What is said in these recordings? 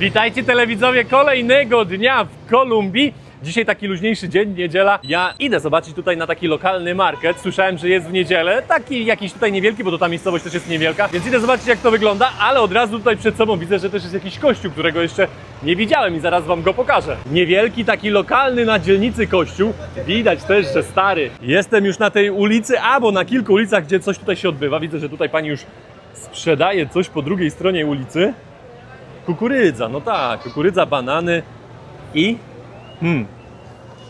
Witajcie telewidzowie kolejnego dnia w Kolumbii. Dzisiaj taki luźniejszy dzień, niedziela. Ja idę zobaczyć tutaj na taki lokalny market. Słyszałem, że jest w niedzielę. Taki jakiś tutaj niewielki, bo to ta miejscowość też jest niewielka. Więc idę zobaczyć jak to wygląda, ale od razu tutaj przed sobą widzę, że też jest jakiś kościół, którego jeszcze nie widziałem i zaraz wam go pokażę. Niewielki, taki lokalny na dzielnicy kościół. Widać też, że stary. Jestem już na tej ulicy, albo na kilku ulicach, gdzie coś tutaj się odbywa. Widzę, że tutaj pani już sprzedaje coś po drugiej stronie ulicy. Kukurydza, no tak, kukurydza, banany i hmm,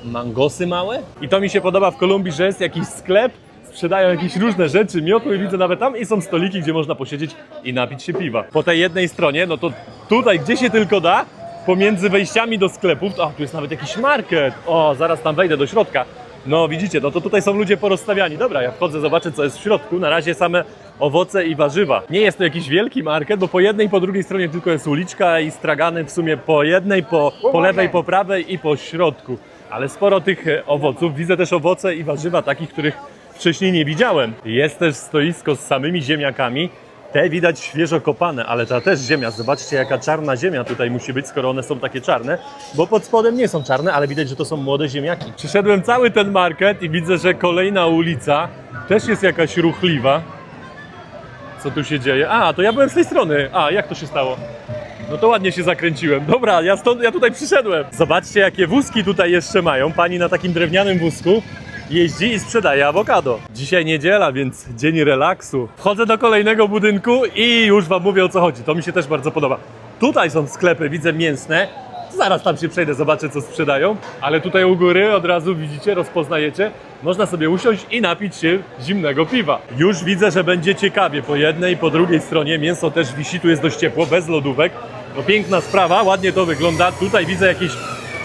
mangosy małe. I to mi się podoba w Kolumbii, że jest jakiś sklep, sprzedają jakieś różne rzeczy, miotły widzę nawet tam i są stoliki, gdzie można posiedzieć i napić się piwa. Po tej jednej stronie, no to tutaj, gdzie się tylko da, pomiędzy wejściami do sklepów, a tu jest nawet jakiś market, o, zaraz tam wejdę do środka. No widzicie, no to tutaj są ludzie porozstawiani. Dobra, ja wchodzę, zobaczę co jest w środku. Na razie same owoce i warzywa. Nie jest to jakiś wielki market, bo po jednej i po drugiej stronie tylko jest uliczka i stragany w sumie po jednej, po, po lewej, po prawej i po środku. Ale sporo tych e, owoców. Widzę też owoce i warzywa takich, których wcześniej nie widziałem. Jest też stoisko z samymi ziemniakami. Te widać świeżo kopane, ale ta też ziemia. Zobaczcie, jaka czarna ziemia tutaj musi być, skoro one są takie czarne, bo pod spodem nie są czarne, ale widać, że to są młode ziemniaki. Przyszedłem cały ten market i widzę, że kolejna ulica też jest jakaś ruchliwa. Co tu się dzieje? A, to ja byłem z tej strony. A, jak to się stało? No to ładnie się zakręciłem. Dobra, ja, stąd, ja tutaj przyszedłem. Zobaczcie, jakie wózki tutaj jeszcze mają. Pani na takim drewnianym wózku jeździ i sprzedaje awokado. Dzisiaj niedziela, więc dzień relaksu. Wchodzę do kolejnego budynku i już Wam mówię o co chodzi. To mi się też bardzo podoba. Tutaj są sklepy, widzę mięsne. Zaraz tam się przejdę, zobaczę co sprzedają. Ale tutaj u góry od razu widzicie, rozpoznajecie. Można sobie usiąść i napić się zimnego piwa. Już widzę, że będzie ciekawie. Po jednej i po drugiej stronie mięso też wisi, tu jest dość ciepło, bez lodówek. No piękna sprawa, ładnie to wygląda. Tutaj widzę jakieś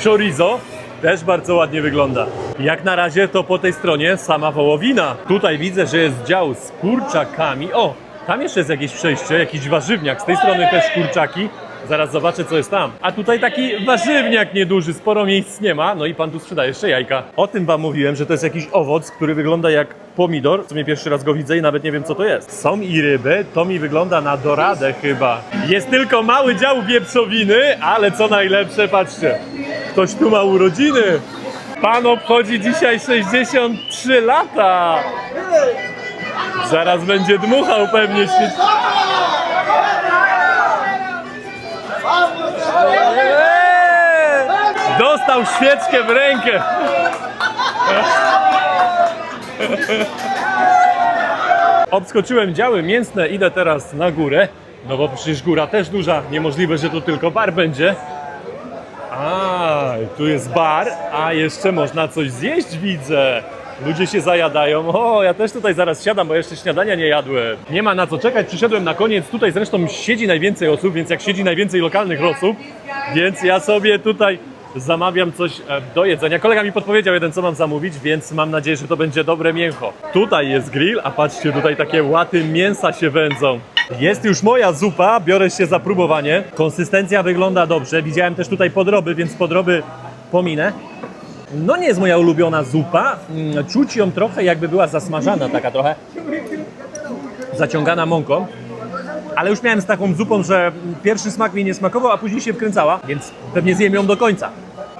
chorizo, też bardzo ładnie wygląda. Jak na razie to po tej stronie sama wołowina. Tutaj widzę, że jest dział z kurczakami. O, tam jeszcze jest jakieś przejście, jakiś warzywniak. Z tej strony też kurczaki. Zaraz zobaczę, co jest tam. A tutaj taki warzywniak nieduży, sporo miejsc nie ma. No i pan tu sprzedaje jeszcze jajka. O tym wam mówiłem, że to jest jakiś owoc, który wygląda jak pomidor. W sumie pierwszy raz go widzę i nawet nie wiem, co to jest. Są i ryby, to mi wygląda na doradę chyba. Jest tylko mały dział wieprzowiny, ale co najlepsze, patrzcie. Ktoś tu ma urodziny. Pan obchodzi dzisiaj 63 lata. Zaraz będzie dmuchał pewnie się. Dostał świeczkę w rękę. Obskoczyłem działy mięsne, idę teraz na górę. No bo przecież góra też duża, niemożliwe, że tu tylko bar będzie. A, tu jest bar, a jeszcze można coś zjeść, widzę. Ludzie się zajadają. O, ja też tutaj zaraz siadam, bo jeszcze śniadania nie jadłem. Nie ma na co czekać, przyszedłem na koniec. Tutaj zresztą siedzi najwięcej osób, więc jak siedzi najwięcej lokalnych osób, więc ja sobie tutaj zamawiam coś e, do jedzenia. Kolega mi podpowiedział jeden, co mam zamówić, więc mam nadzieję, że to będzie dobre mięcho. Tutaj jest grill, a patrzcie, tutaj takie łaty mięsa się wędzą. Jest już moja zupa, biorę się za próbowanie. Konsystencja wygląda dobrze. Widziałem też tutaj podroby, więc podroby pominę. No nie jest moja ulubiona zupa. Mm, Czuć ją trochę jakby była zasmażana, taka trochę zaciągana mąką. Ale już miałem z taką zupą, że pierwszy smak mi nie smakował, a później się wkręcała, więc pewnie zjem ją do końca.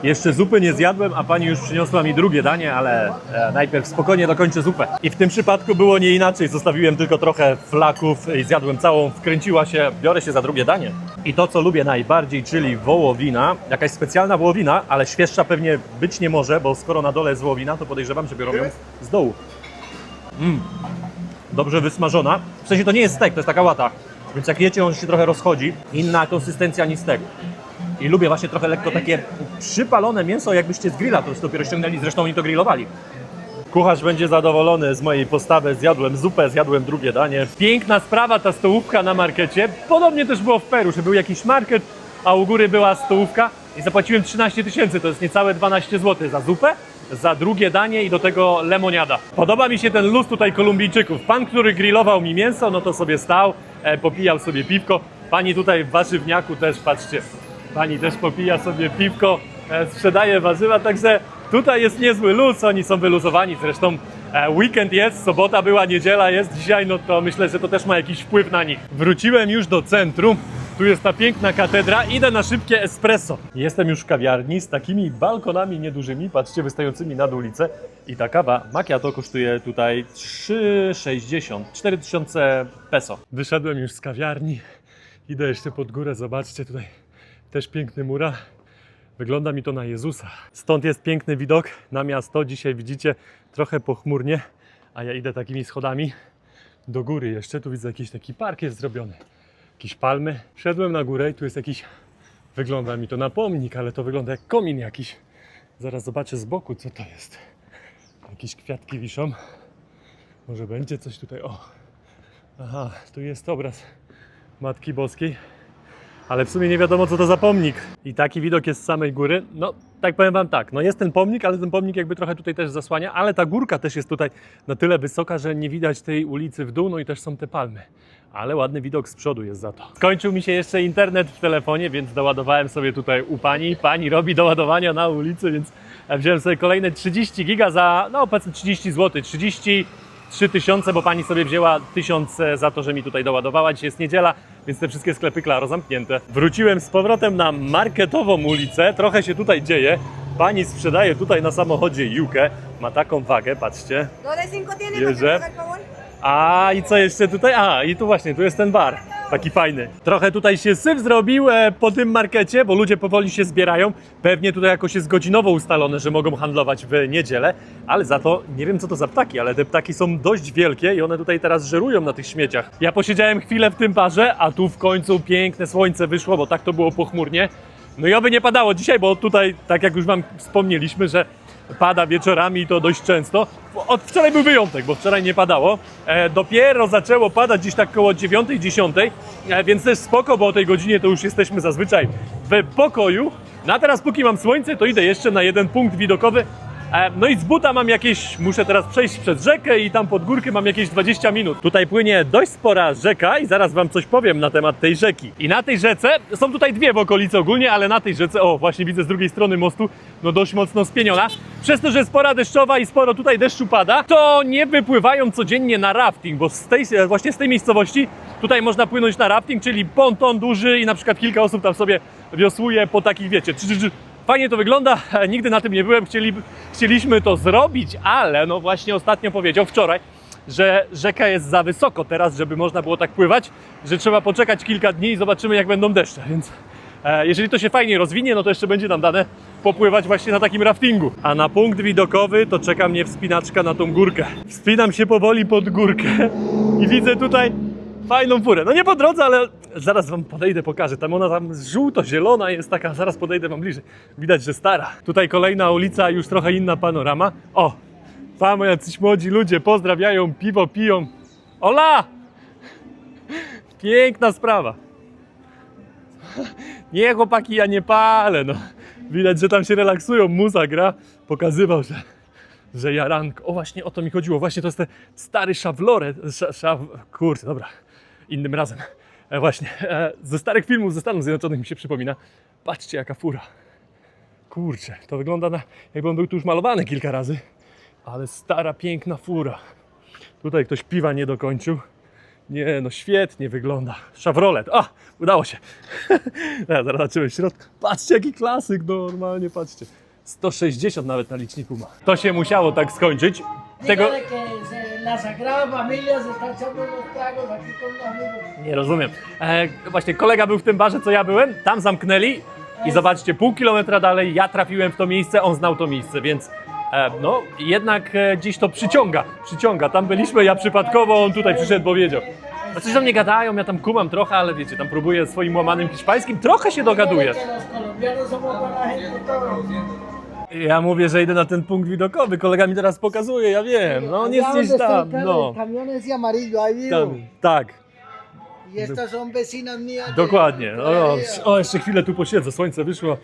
Jeszcze zupy nie zjadłem, a pani już przyniosła mi drugie danie, ale e, najpierw spokojnie dokończę zupę. I w tym przypadku było nie inaczej. Zostawiłem tylko trochę flaków i zjadłem całą, wkręciła się, biorę się za drugie danie. I to, co lubię najbardziej, czyli wołowina. Jakaś specjalna wołowina, ale świeższa pewnie być nie może, bo skoro na dole jest wołowina, to podejrzewam, że biorą ją z dołu. Mm. Dobrze wysmażona. W sensie to nie jest stek, to jest taka łata. Więc jak jecie, on się trochę rozchodzi. Inna konsystencja niż stek. I lubię właśnie trochę lekko takie przypalone mięso, jakbyście z grilla to już dopiero ściągnęli. Zresztą oni to grillowali. Kucharz będzie zadowolony z mojej postawy. Zjadłem zupę, zjadłem drugie danie. Piękna sprawa ta stołówka na markecie. Podobnie też było w Peru, że był jakiś market, a u góry była stołówka i zapłaciłem 13 tysięcy, to jest niecałe 12 zł za zupę, za drugie danie i do tego lemoniada. Podoba mi się ten luz tutaj Kolumbijczyków. Pan, który grillował mi mięso, no to sobie stał, e, popijał sobie piwko. Pani tutaj w warzywniaku też, patrzcie, pani też popija sobie piwko, e, sprzedaje warzywa, także tutaj jest niezły luz, oni są wyluzowani, zresztą e, weekend jest, sobota była, niedziela jest dzisiaj, no to myślę, że to też ma jakiś wpływ na nich. Wróciłem już do centrum, Tu jest ta piękna katedra, idę na szybkie espresso. Jestem już w kawiarni z takimi balkonami niedużymi, patrzcie, wystającymi nad ulicę. I ta kawa macchiato kosztuje tutaj 3,60, 4000 peso. Wyszedłem już z kawiarni, idę jeszcze pod górę, zobaczcie tutaj też piękny mura. Wygląda mi to na Jezusa. Stąd jest piękny widok na miasto. Dzisiaj widzicie trochę pochmurnie, a ja idę takimi schodami do góry jeszcze. Tu widzę jakiś taki park jest zrobiony. Jakieś palmy. Wszedłem na górę i tu jest jakiś. Wygląda mi to na pomnik, ale to wygląda jak komin jakiś. Zaraz zobaczę z boku, co to jest. Jakieś kwiatki wiszą. Może będzie coś tutaj. O. Aha, tu jest obraz Matki Boskiej ale w sumie nie wiadomo co to za pomnik. I taki widok jest z samej góry. No, tak powiem Wam tak, no jest ten pomnik, ale ten pomnik jakby trochę tutaj też zasłania, ale ta górka też jest tutaj na tyle wysoka, że nie widać tej ulicy w dół, no i też są te palmy. Ale ładny widok z przodu jest za to. Skończył mi się jeszcze internet w telefonie, więc doładowałem sobie tutaj u pani. Pani robi doładowania na ulicy, więc wziąłem sobie kolejne 30 giga za, no powiedzmy 30 zł, 30 3000, bo pani sobie wzięła 1000 za to, że mi tutaj doładowała. Dzisiaj jest niedziela, więc te wszystkie sklepy Klaro zamknięte. Wróciłem z powrotem na marketową ulicę. Trochę się tutaj dzieje. Pani sprzedaje tutaj na samochodzie Jukę. Ma taką wagę, patrzcie. ¿Dos A i co jeszcze tutaj? A i tu właśnie, tu jest ten bar. Taki fajny. Trochę tutaj się syf zrobił e, po tym markecie, bo ludzie powoli się zbierają. Pewnie tutaj jakoś jest godzinowo ustalone, że mogą handlować w niedzielę, ale za to nie wiem co to za ptaki, ale te ptaki są dość wielkie i one tutaj teraz żerują na tych śmieciach. Ja posiedziałem chwilę w tym barze, a tu w końcu piękne słońce wyszło, bo tak to było pochmurnie. No i oby nie padało dzisiaj, bo tutaj, tak jak już Wam wspomnieliśmy, że pada wieczorami i to dość często. Od wczoraj był wyjątek, bo wczoraj nie padało. E, dopiero zaczęło padać gdzieś tak koło 9-10, e, więc też spoko, bo o tej godzinie to już jesteśmy zazwyczaj w pokoju. No a teraz póki mam słońce, to idę jeszcze na jeden punkt widokowy. E, no i z buta mam jakieś, muszę teraz przejść przez rzekę i tam pod górkę mam jakieś 20 minut. Tutaj płynie dość spora rzeka i zaraz wam coś powiem na temat tej rzeki. I na tej rzece, są tutaj dwie w okolicy ogólnie, ale na tej rzece, o właśnie widzę z drugiej strony mostu, no dość mocno spieniona. Przez to, że jest pora deszczowa i sporo tutaj deszczu pada, to nie wypływają codziennie na rafting, bo z tej, właśnie z tej miejscowości tutaj można płynąć na rafting, czyli ponton duży i na przykład kilka osób tam sobie wiosłuje po takich, wiecie, trzy, trzy, trzy, Fajnie to wygląda, nigdy na tym nie byłem, Chcieli, chcieliśmy to zrobić, ale no właśnie ostatnio powiedział, wczoraj, że rzeka jest za wysoko teraz, żeby można było tak pływać, że trzeba poczekać kilka dni i zobaczymy jak będą deszcze, więc e, jeżeli to się fajnie rozwinie, no to jeszcze będzie nam dane popływać właśnie na takim raftingu. A na punkt widokowy to czeka mnie wspinaczka na tą górkę. Wspinam się powoli pod górkę i widzę tutaj fajną furę. No nie po drodze, ale zaraz wam podejdę, pokażę. Tam ona tam żółto-zielona jest taka, zaraz podejdę wam bliżej. Widać, że stara. Tutaj kolejna ulica, już trochę inna panorama. O, tam jacyś młodzi ludzie pozdrawiają, piwo piją. Ola! Piękna sprawa. Nie chłopaki, ja nie palę, no. Widać, że tam się relaksują, muza gra. Pokazywał, że, że jaranko. O właśnie o to mi chodziło. Właśnie to jest ten stary szawloret. Sza, szaw... Dobra. Innym razem. E, właśnie. E, ze starych filmów ze Stanów Zjednoczonych mi się przypomina. Patrzcie jaka fura. Kurczę, to wygląda na... Jakby on był tu już malowany kilka razy. Ale stara, piękna fura. Tutaj ktoś piwa nie dokończył. Nie, no świetnie wygląda. Chevrolet. A, udało się. Zaraz zobaczymy w środku. Patrzcie, jaki klasyk, normalnie, patrzcie. 160 nawet na liczniku ma. To się musiało tak skończyć. Tego la Sagrada Familia se está echando unos tragos aquí con los amigos. nie rozumiem. E, właśnie kolega był w tym barze, co ja byłem. Tam zamknęli i zobaczcie, pół kilometra dalej ja trafiłem w to miejsce, on znał to miejsce, więc e, no jednak e, gdzieś to przyciąga. Przyciąga. Tam byliśmy, ja przypadkowo, on tutaj przyszedł, bo wiedział. A coś do mnie gadają, ja tam kumam trochę, ale wiecie, tam próbuję swoim łamanym hiszpańskim, trochę się dogaduję. Dígale que los colombianos somos buena gente todos. Ja mówię, że idę na ten punkt widokowy, kolega mi teraz pokazuje, ja wiem, no jest Allá gdzieś donde tam, no. El camión ese amarillo, ahí vivo. Tam, tak, Y estas son vecinas mías. de- dokładnie. O, o, jeszcze chwilę tu posiedzę, słońce wyszło.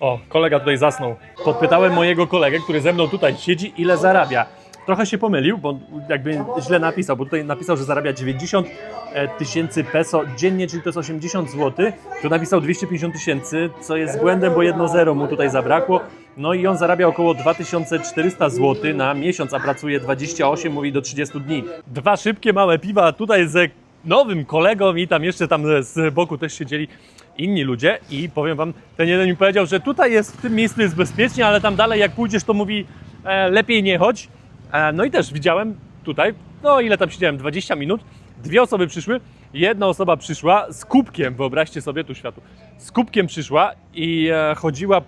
O, kolega tutaj zasnął. Podpytałem mojego kolegę, który ze mną tutaj siedzi, ile zarabia. Trochę się pomylił, bo jakby źle napisał, bo tutaj napisał, że zarabia 90 e, tysięcy peso dziennie, czyli to jest 80 zł. Tu napisał 250 tysięcy, co jest błędem, bo jedno zero mu tutaj zabrakło. No i on zarabia około 2400 zł na miesiąc, a pracuje 28, mówi do 30 dni. Dwa szybkie małe piwa, tutaj ze nowym kolegą i tam jeszcze tam z boku też siedzieli inni ludzie. I powiem wam, ten jeden mi powiedział, że tutaj jest, w tym miejscu jest bezpiecznie, ale tam dalej jak pójdziesz, to mówi e, lepiej nie chodź. E, no i też widziałem tutaj, no ile tam siedziałem, 20 minut, dwie osoby przyszły, jedna osoba przyszła z kubkiem, wyobraźcie sobie tu światu, z kubkiem przyszła i e, chodziła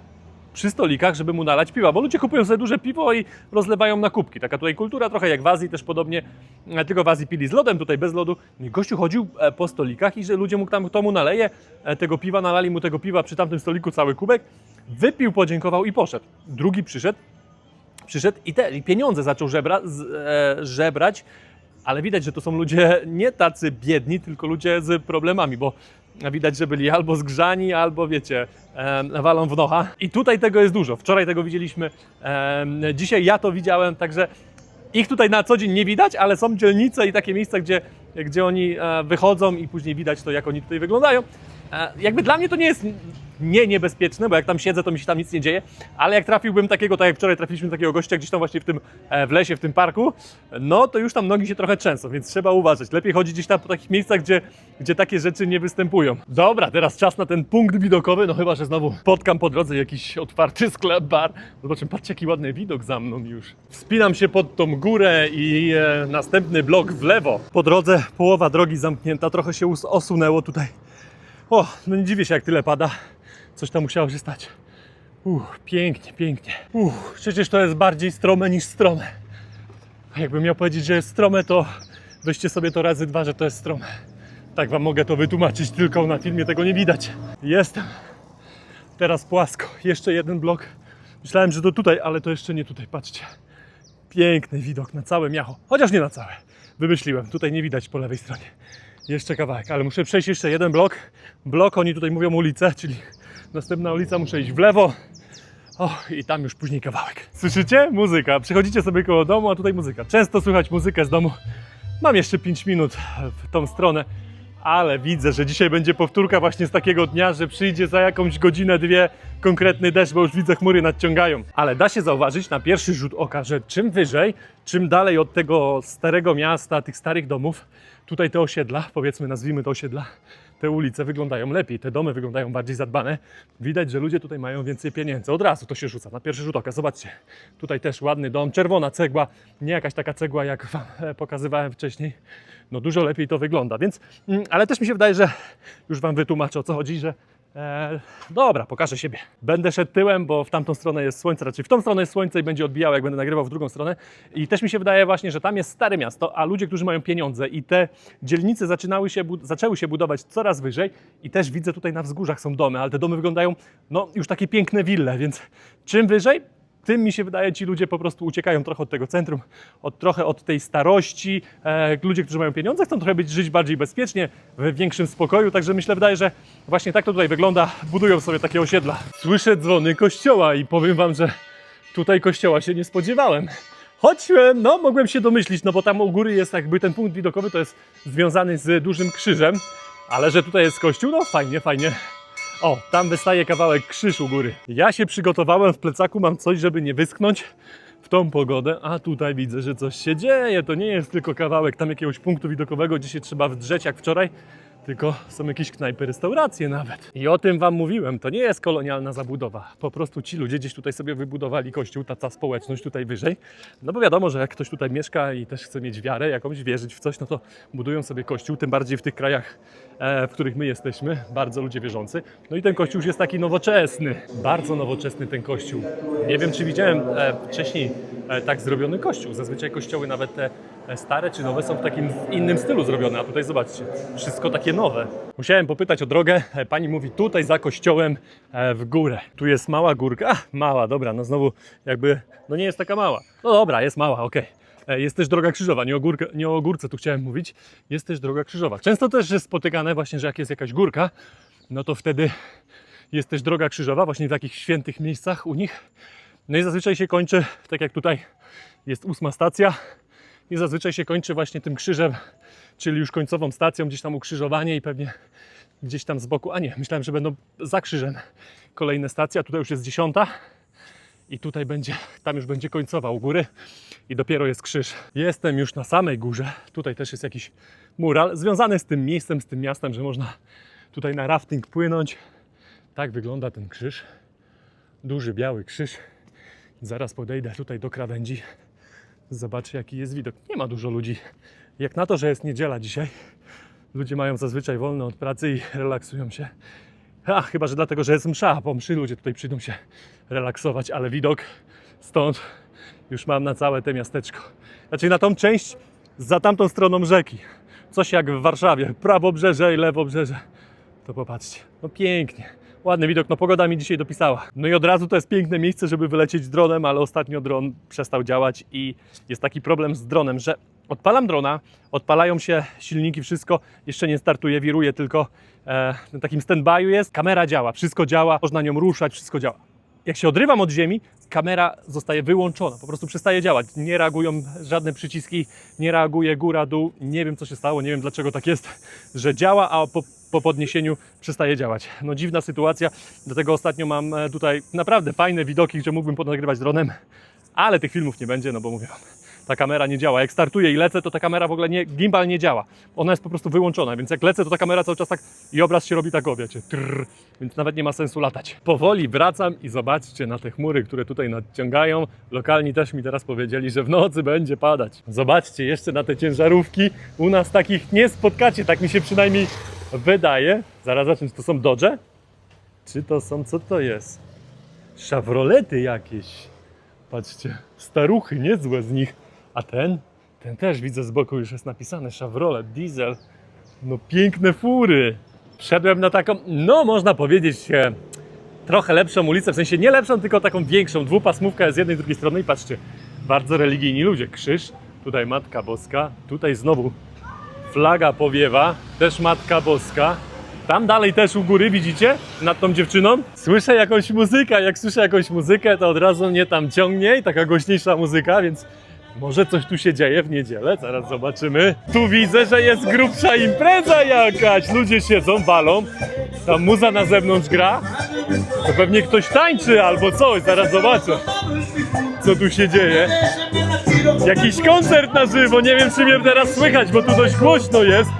przy stolikach, żeby mu nalać piwa, bo ludzie kupują sobie duże piwo i rozlewają na kubki. Taka tutaj kultura, trochę jak w Azji też podobnie, e, tylko w Azji pili z lodem, tutaj bez lodu. I Gościu chodził e, po stolikach i że ludzie mu tam, kto mu naleje e, tego piwa, nalali mu tego piwa przy tamtym stoliku cały kubek, wypił, podziękował i poszedł. Drugi przyszedł, przyszedł i te i pieniądze zaczął żebra, z, e, żebrać, ale widać, że to są ludzie nie tacy biedni, tylko ludzie z problemami, bo widać, że byli albo zgrzani, albo wiecie, walą w nocha. I tutaj tego jest dużo. Wczoraj tego widzieliśmy, dzisiaj ja to widziałem, także ich tutaj na co dzień nie widać, ale są dzielnice i takie miejsca, gdzie, gdzie oni e, wychodzą i później widać to, jak oni tutaj wyglądają. E, Jakby dla mnie to nie jest nie niebezpieczne, bo jak tam siedzę, to mi się tam nic nie dzieje, ale jak trafiłbym takiego, tak jak wczoraj trafiliśmy takiego gościa gdzieś tam właśnie w tym e, w lesie, w tym parku, no to już tam nogi się trochę trzęsą, więc trzeba uważać. Lepiej chodzić gdzieś tam po takich miejscach, gdzie, gdzie takie rzeczy nie występują. Dobra, teraz czas na ten punkt widokowy, no chyba, że znowu spotkam po drodze jakiś otwarty sklep, bar. Zobaczmy, patrzcie jaki ładny widok za mną już. Wspinam się pod tą górę i e, następny blok w lewo. Po drodze połowa drogi zamknięta, trochę się osunęło tutaj. O, no nie dziwię się jak tyle pada. Coś tam musiało się stać. Uff, pięknie, pięknie. Uff, przecież to jest bardziej strome niż strome. Jakbym miał powiedzieć, że jest strome, to weźcie sobie to razy dwa, że to jest strome. Tak wam mogę to wytłumaczyć, tylko na filmie tego nie widać. Jestem. Teraz płasko. Jeszcze jeden blok. Myślałem, że to tutaj, ale to jeszcze nie tutaj. Patrzcie. Piękny widok na całe miacho. Chociaż nie na całe. Wymyśliłem. Tutaj nie widać po lewej stronie. Jeszcze kawałek, ale muszę przejść jeszcze jeden blok. Blok, oni tutaj mówią ulicę, czyli następna ulica, muszę iść w lewo. O, i tam już później kawałek. Słyszycie? Muzyka. Przychodzicie sobie koło domu, a tutaj muzyka. Często słychać muzykę z domu. Mam jeszcze 5 minut w tą stronę, ale widzę, że dzisiaj będzie powtórka właśnie z takiego dnia, że przyjdzie za jakąś godzinę, dwie konkretny deszcz, bo już widzę chmury nadciągają. Ale da się zauważyć na pierwszy rzut oka, że czym wyżej, czym dalej od tego starego miasta, tych starych domów, tutaj te osiedla, powiedzmy nazwijmy to osiedla, te ulice wyglądają lepiej, te domy wyglądają bardziej zadbane. Widać, że ludzie tutaj mają więcej pieniędzy. Od razu to się rzuca na pierwszy rzut oka. Zobaczcie, tutaj też ładny dom, czerwona cegła, nie jakaś taka cegła, jak Wam pokazywałem wcześniej. No dużo lepiej to wygląda, więc, mm, ale też mi się wydaje, że już Wam wytłumaczę o co chodzi, że E, dobra, pokażę siebie. Będę szedł tyłem, bo w tamtą stronę jest słońce, raczej w tą stronę jest słońce i będzie odbijało, jak będę nagrywał w drugą stronę. I też mi się wydaje właśnie, że tam jest stare miasto, a ludzie, którzy mają pieniądze i te dzielnice zaczynały się, zaczęły się budować coraz wyżej i też widzę tutaj na wzgórzach są domy, ale te domy wyglądają no już takie piękne wille, więc czym wyżej, tym mi się wydaje, ci ludzie po prostu uciekają trochę od tego centrum, od, trochę od tej starości. E, ludzie, którzy mają pieniądze, chcą trochę być, żyć bardziej bezpiecznie, w większym spokoju, także myślę, wydaje, że właśnie tak to tutaj wygląda. Budują sobie takie osiedla. Słyszę dzwony kościoła i powiem wam, że tutaj kościoła się nie spodziewałem. Choć, no, mogłem się domyślić, no bo tam u góry jest jakby ten punkt widokowy, to jest związany z dużym krzyżem, ale że tutaj jest kościół, no fajnie, fajnie. O, tam wystaje kawałek krzyż u góry. Ja się przygotowałem w plecaku, mam coś, żeby nie wyschnąć w tą pogodę, a tutaj widzę, że coś się dzieje. To nie jest tylko kawałek tam jakiegoś punktu widokowego, gdzie się trzeba wdrzeć jak wczoraj, tylko są jakieś knajpy, restauracje nawet. I o tym Wam mówiłem, to nie jest kolonialna zabudowa. Po prostu ci ludzie gdzieś tutaj sobie wybudowali kościół, ta, ta społeczność tutaj wyżej. No bo wiadomo, że jak ktoś tutaj mieszka i też chce mieć wiarę jakąś, wierzyć w coś, no to budują sobie kościół, tym bardziej w tych krajach, e, w których my jesteśmy, bardzo ludzie wierzący. No i ten kościół już jest taki nowoczesny, bardzo nowoczesny ten kościół. Nie wiem, czy widziałem e, wcześniej e, tak zrobiony kościół. Zazwyczaj kościoły nawet te stare czy nowe są w takim innym stylu zrobione, a tutaj zobaczcie, wszystko takie nowe. Musiałem popytać o drogę, e, pani mówi tutaj za kościołem e, w górę. Tu jest mała górka, Ach, mała, dobra, no znowu jakby, no nie jest taka mała. No dobra, jest mała, okej. E, Jest też droga krzyżowa, nie o, górkę, nie o górce tu chciałem mówić, jest też droga krzyżowa. Często też jest spotykane właśnie, że jak jest jakaś górka, no to wtedy jest też droga krzyżowa, właśnie w takich świętych miejscach u nich. No i zazwyczaj się kończy, tak jak tutaj jest ósma stacja, i zazwyczaj się kończy właśnie tym krzyżem, czyli już końcową stacją, gdzieś tam ukrzyżowanie i pewnie gdzieś tam z boku, a nie, myślałem, że będą za krzyżem kolejne stacje, a tutaj już jest dziesiąta i tutaj będzie, tam już będzie końcowa u góry i dopiero jest krzyż. Jestem już na samej górze, tutaj też jest jakiś mural związany z tym miejscem, z tym miastem, że można tutaj na rafting płynąć. Tak wygląda ten krzyż. Duży biały krzyż. Zaraz podejdę tutaj do krawędzi. Zobaczę, jaki jest widok. Nie ma dużo ludzi. Jak na to, że jest niedziela dzisiaj, ludzie mają zazwyczaj wolne od pracy i relaksują się. A, chyba, że dlatego, że jest msza, po mszy ludzie tutaj przyjdą się relaksować, ale widok stąd już mam na całe te miasteczko. Znaczy na tą część za tamtą stroną rzeki. Coś jak w Warszawie, prawobrzeże i lewobrzeże. To popatrzcie, no pięknie. Ładny widok, no pogoda mi dzisiaj dopisała. No i od razu to jest piękne miejsce, żeby wylecieć dronem, ale ostatnio dron przestał działać i jest taki problem z dronem, że odpalam drona, odpalają się silniki, wszystko, jeszcze nie startuje, wiruje tylko e, na takim stand-by'u jest, kamera działa, wszystko działa, można nią ruszać, wszystko działa. Jak się odrywam od ziemi, kamera zostaje wyłączona, po prostu przestaje działać. Nie reagują żadne przyciski, nie reaguje góra, dół. Nie wiem, co się stało, nie wiem, dlaczego tak jest, że działa, a po, po podniesieniu przestaje działać. No dziwna sytuacja, dlatego ostatnio mam e, tutaj naprawdę fajne widoki, że mógłbym podnagrywać dronem, ale tych filmów nie będzie, no bo mówię wam, ta kamera nie działa. Jak startuję i lecę, to ta kamera w ogóle nie, gimbal nie działa. Ona jest po prostu wyłączona, więc jak lecę, to ta kamera cały czas tak i obraz się robi tak, o wiecie, trrr, więc nawet nie ma sensu latać. Powoli wracam i zobaczcie na te chmury, które tutaj nadciągają. Lokalni też mi teraz powiedzieli, że w nocy będzie padać. Zobaczcie jeszcze na te ciężarówki. U nas takich nie spotkacie, tak mi się przynajmniej wydaje. Zaraz zacznę, czy to są Dodge? Czy to są, co to jest? Chevroletty jakieś. Patrzcie, staruchy, niezłe z nich. A ten? Ten też widzę z boku już jest napisane Chevrolet, diesel. No piękne fury. Wszedłem na taką, no można powiedzieć, trochę lepszą ulicę, w sensie nie lepszą, tylko taką większą. Dwupasmówka z jednej i drugiej strony i patrzcie, bardzo religijni ludzie. Krzyż, tutaj Matka Boska, tutaj znowu flaga powiewa, też Matka Boska. Tam dalej też u góry, widzicie? Nad tą dziewczyną. Słyszę jakąś muzykę. Jak słyszę jakąś muzykę, to od razu mnie tam ciągnie i taka głośniejsza muzyka, więc może coś tu się dzieje w niedzielę. Zaraz zobaczymy. Tu widzę, że jest grubsza impreza jakaś. Ludzie siedzą, walą. Tam muza na zewnątrz gra. To pewnie ktoś tańczy albo coś. Zaraz zobaczę, co tu się dzieje. Jakiś koncert na żywo, nie wiem czy mnie teraz słychać, bo tu dość głośno jest.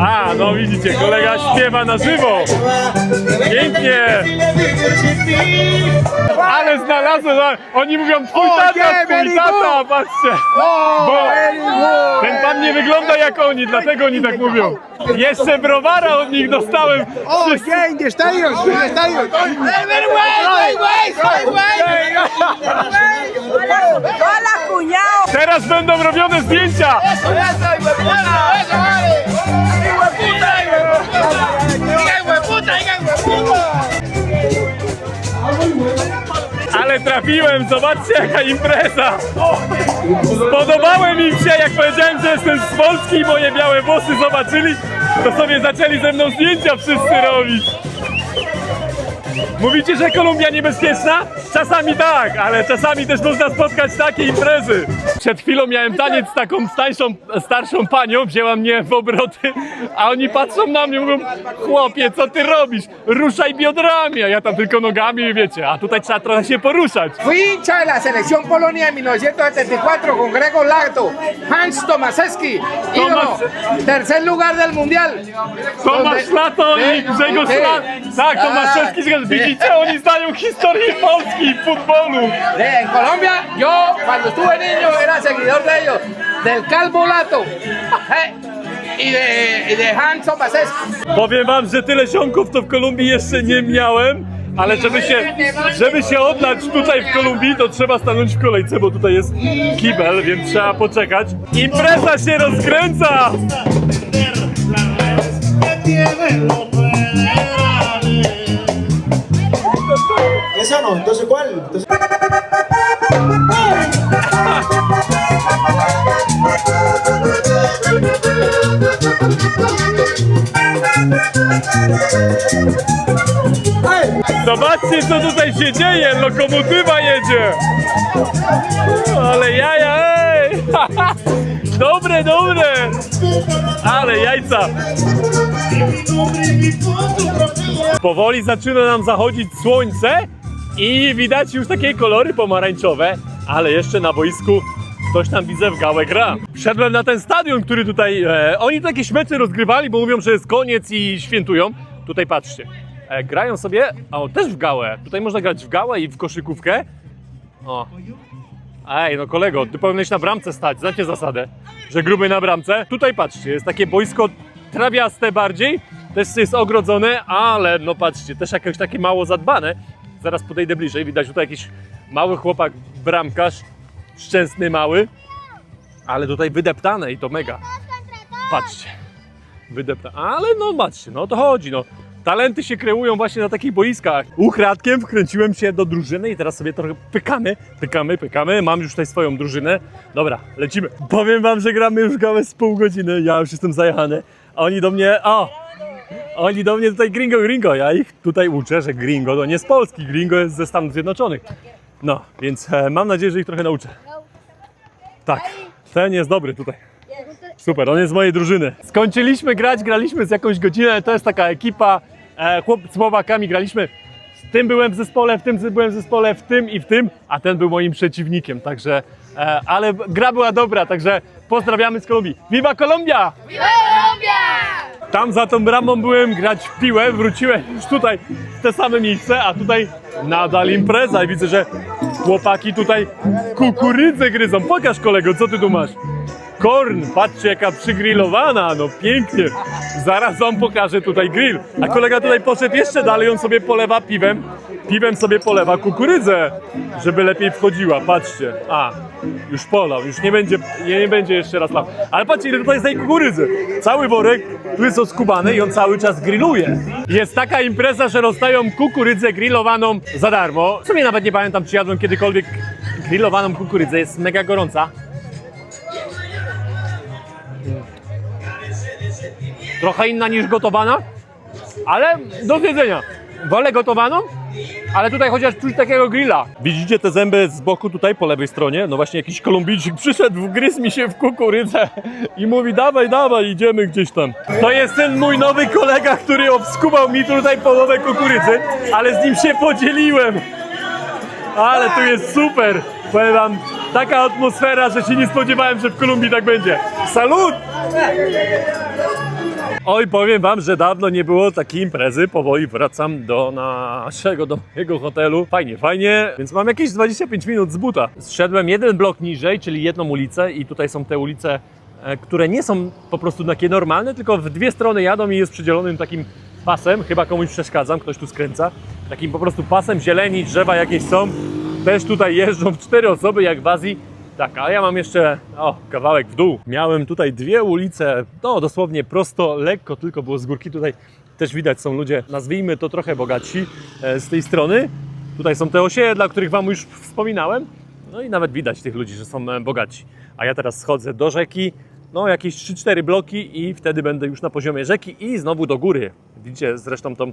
A, no widzicie, kolega śpiewa na żywo. Pięknie. Ale znalazłem, a oni mówią twój O, tata, twój tata, patrzcie. Oh, Bo ten pan nie wygląda jak oni, dlatego oni tak mówią. Jeszcze browara od nich dostałem. Oh, the stadium. Hola, cuñado. Teraz będą robione zdjęcia. Ale trafiłem, zobaczcie jaka impreza! Spodobałem im się, jak powiedziałem, że jestem z Polski i moje białe włosy zobaczyli, to sobie zaczęli ze mną zdjęcia wszyscy robić. Mówicie, że Kolumbia niebezpieczna? Czasami tak, ale czasami też można spotkać takie imprezy. Przed chwilą miałem taniec z taką stańszą, starszą panią, wzięła mnie w obroty, a oni patrzą na mnie, mówią, chłopie, co ty robisz? Ruszaj biodrami, a ja tam tylko nogami, wiecie, a tutaj trzeba trochę się poruszać. Fui hincha de la selección Polonia en 1974 con Grego Lato, Hans Tomaszewski, ídolo, Tomasz- tercer lugar del mundial. Tomasz Lato i Grzegorz ej. Lat. Tak. Tomaszewski, widzicie, oni znają historię Polski w futbolu. Eh, En Colombia, yo cuando estuve niño era seguidor de ellos, del Calvo Lato eh, y, de, y de Hans Tomaszewski. Powiem wam, że tyle siąków to w Kolumbii jeszcze nie miałem, ale żeby się, żeby się odlać tutaj w Kolumbii, to trzeba stanąć w kolejce, bo tutaj jest kibel, więc trzeba poczekać. Impreza się rozkręca! Esa no, entonces ¿cuál? Entonces... Zobaczcie, co tutaj się dzieje! Lokomotywa jedzie! Ale jaja, ej! Dobre, dobre! Ale jajca! Powoli zaczyna nam zachodzić słońce i widać już takie kolory pomarańczowe, ale jeszcze na boisku ktoś tam widzę w gałę gra. Wszedłem na ten stadion, który tutaj. E, oni tu jakieś mecze rozgrywali, bo mówią, że jest koniec i świętują. Tutaj patrzcie. E, grają sobie. O, też w gałę. Tutaj można grać w gałę i w koszykówkę. O. Ej, no kolego, ty powinieneś na bramce stać. Znacie zasadę, że gruby na bramce. Tutaj patrzcie, jest takie boisko trawiaste bardziej. Też jest ogrodzone, ale no patrzcie, też jakieś takie mało zadbane. Zaraz podejdę bliżej. Widać tutaj jakiś mały chłopak, bramkarz. Szczęsny mały. Ale tutaj wydeptane i to mega. Patrzcie. Wydeptane. Ale no patrzcie, no to chodzi, no. Talenty się kreują właśnie na takich boiskach. Uchradkiem wkręciłem się do drużyny i teraz sobie trochę pykamy, pykamy, pykamy. Mam już tutaj swoją drużynę. Dobra, lecimy. Powiem wam, że gramy już gałę z pół godziny. Ja już jestem zajechany. A oni do mnie, o! Oni do mnie tutaj gringo, gringo. Ja ich tutaj uczę, że gringo to nie z Polski. Gringo jest ze Stanów Zjednoczonych. No, więc e, mam nadzieję, że ich trochę nauczę. Tak, ten jest dobry tutaj. Super, on jest z mojej drużyny. Skończyliśmy grać, graliśmy z jakąś godzinę, to jest taka ekipa, e, chłop z chłopakami graliśmy. W tym byłem w zespole, w tym byłem w zespole, w tym i w tym, a ten był moim przeciwnikiem, także, e, ale gra była dobra, także pozdrawiamy z Kolumbii. Viva Colombia! Tam za tą bramą byłem grać w piłę, wróciłem już tutaj w te same miejsce, a tutaj nadal impreza i widzę, że chłopaki tutaj kukurydzę gryzą. Pokaż kolego, co ty tu masz? Korn, patrzcie jaka przygrillowana, no pięknie. Zaraz wam pokażę tutaj grill. A kolega tutaj poszedł jeszcze dalej, on sobie polewa piwem. Piwem sobie polewa kukurydzę, żeby lepiej wchodziła, patrzcie. A, już polał, już nie będzie, nie, będzie jeszcze raz lał. Ale patrzcie ile tutaj jest tej kukurydzy. Cały worek, tu jest oskubany i on cały czas grilluje. Jest taka impreza, że rozdają kukurydzę grillowaną za darmo. W sumie nawet nie pamiętam, czy jadłem kiedykolwiek grillowaną kukurydzę, jest mega gorąca. Trochę inna niż gotowana, ale do zjedzenia. Wolę gotowaną, ale tutaj chociaż czuć takiego grilla. Widzicie te zęby z boku tutaj po lewej stronie? No właśnie jakiś Kolumbijczyk przyszedł, wgryzł mi się w kukurydzę i mówi dawaj, dawaj, idziemy gdzieś tam. To jest ten mój nowy kolega, który obskubał mi tutaj połowę kukurydzy, ale z nim się podzieliłem. Ale tu jest super. Powiem wam, taka atmosfera, że się nie spodziewałem, że w Kolumbii tak będzie. Salut! Oj, powiem wam, że dawno nie było takiej imprezy. Powoli wracam do naszego, do mojego hotelu. Fajnie, fajnie. Więc mam jakieś 25 minut z buta. Zszedłem jeden blok niżej, czyli jedną ulicę i tutaj są te ulice, e, które nie są po prostu takie normalne, tylko w dwie strony jadą i jest przydzielonym takim pasem. Chyba komuś przeszkadzam, ktoś tu skręca. Takim po prostu pasem zieleni, drzewa jakieś są. Też tutaj jeżdżą cztery osoby, jak w Azji. Tak, a ja mam jeszcze o, kawałek w dół. Miałem tutaj dwie ulice, no dosłownie prosto, lekko tylko było z górki. Tutaj też widać są ludzie, nazwijmy to trochę bogatsi e, z tej strony. Tutaj są te osiedla, o których Wam już wspominałem. No i nawet widać tych ludzi, że są e, bogaci. A ja teraz schodzę do rzeki, no jakieś 3-4 bloki i wtedy będę już na poziomie rzeki i znowu do góry. Widzicie zresztą tą,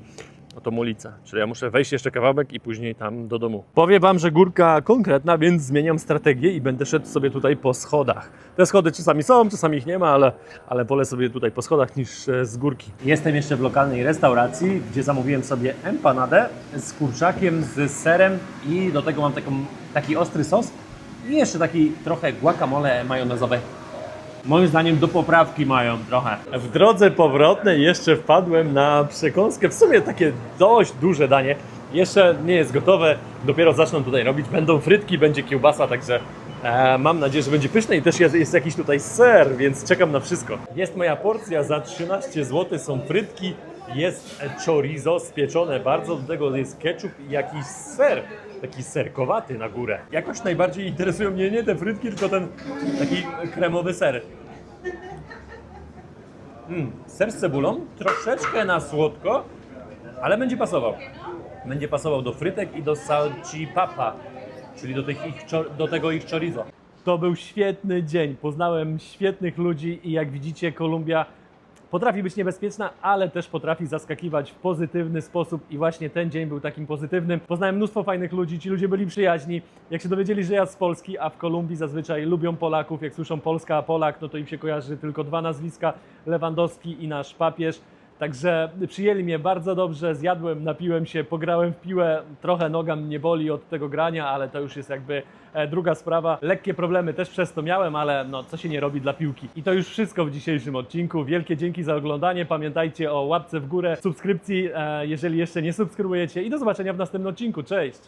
tą ulicę. Czyli ja muszę wejść jeszcze kawałek i później tam do domu. Powiem Wam, że górka konkretna, więc zmieniam strategię i będę szedł sobie tutaj po schodach. Te schody czasami są, czasami ich nie ma, ale, ale wolę sobie tutaj po schodach niż e, z górki. Jestem jeszcze w lokalnej restauracji, gdzie zamówiłem sobie empanadę z kurczakiem, z serem i do tego mam taką, taki ostry sos i jeszcze taki trochę guacamole majonezowe Moim zdaniem do poprawki mają trochę. W drodze powrotnej jeszcze wpadłem na przekąskę, w sumie takie dość duże danie. Jeszcze nie jest gotowe, dopiero zaczną tutaj robić. Będą frytki, będzie kiełbasa, także e, mam nadzieję, że będzie pyszne i też jest, jest jakiś tutaj ser, więc czekam na wszystko. Jest moja porcja za 13 zł, są frytki, jest chorizo spieczone bardzo, do tego jest ketchup i jakiś ser taki serkowaty na górę. Jakoś najbardziej interesują mnie nie te frytki, tylko ten taki kremowy ser. Mm, ser z cebulą, troszeczkę na słodko, ale będzie pasował. Będzie pasował do frytek i do salchipapa, czyli do, tych ich, do tego ich chorizo. To był świetny dzień. Poznałem świetnych ludzi i jak widzicie, Kolumbia potrafi być niebezpieczna, ale też potrafi zaskakiwać w pozytywny sposób i właśnie ten dzień był takim pozytywnym. Poznałem mnóstwo fajnych ludzi, ci ludzie byli przyjaźni. Jak się dowiedzieli, że ja z Polski, a w Kolumbii zazwyczaj lubią Polaków, jak słyszą Polska, a Polak, no to im się kojarzy tylko dwa nazwiska, Lewandowski i nasz papież. Także przyjęli mnie bardzo dobrze, zjadłem, napiłem się, pograłem w piłę. Trochę noga mnie boli od tego grania, ale to już jest jakby e, druga sprawa. Lekkie problemy też przez to miałem, ale no co się nie robi dla piłki. I to już wszystko w dzisiejszym odcinku. Wielkie dzięki za oglądanie. Pamiętajcie o łapce w górę, subskrypcji, e, jeżeli jeszcze nie subskrybujecie i do zobaczenia w następnym odcinku. Cześć!